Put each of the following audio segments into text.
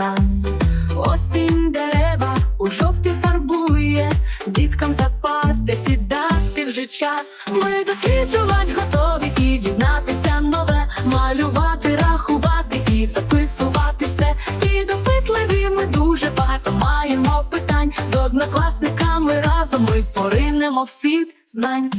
нас. Осінь дерева у жовті фарбує, діткам за парти сідати вже час. Ми досліджувати готові і дізнатися нове, малювати, рахувати і записувати все. І допитливі ми дуже багато маємо питань. З однокласниками разом ми поринемо в світ знань.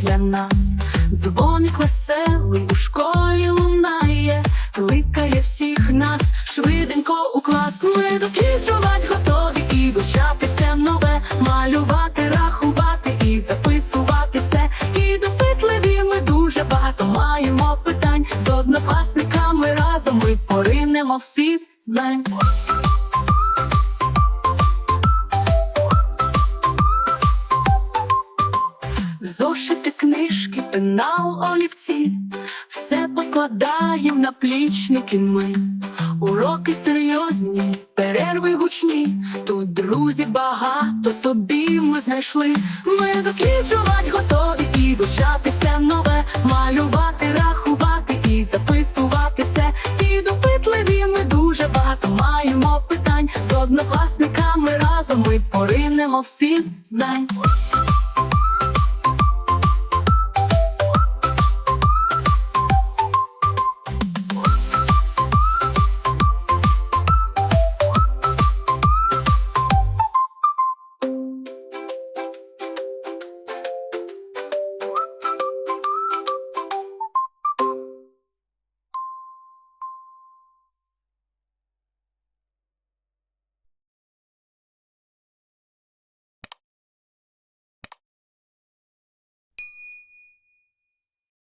Для нас. Дзвоник веселий у школі лунає, кликає всіх нас швиденько у клас. Ми досліджувати готові і вивчати все нове, малювати, рахувати і записувати все. І допитливі ми дуже багато маємо питань. З однокласниками разом ми поринемо в світ знань. Зошити книжки, пенал, олівці, все поскладаєм на плічники ми. Уроки серйозні, перерви гучні. Тут друзі багато собі ми знайшли. Ми досліджувати готові і вивчати все нове, малювати, рахувати і записувати все. І допитливі ми дуже багато маємо питань. З однокласниками разом ми поринемо в світ знань.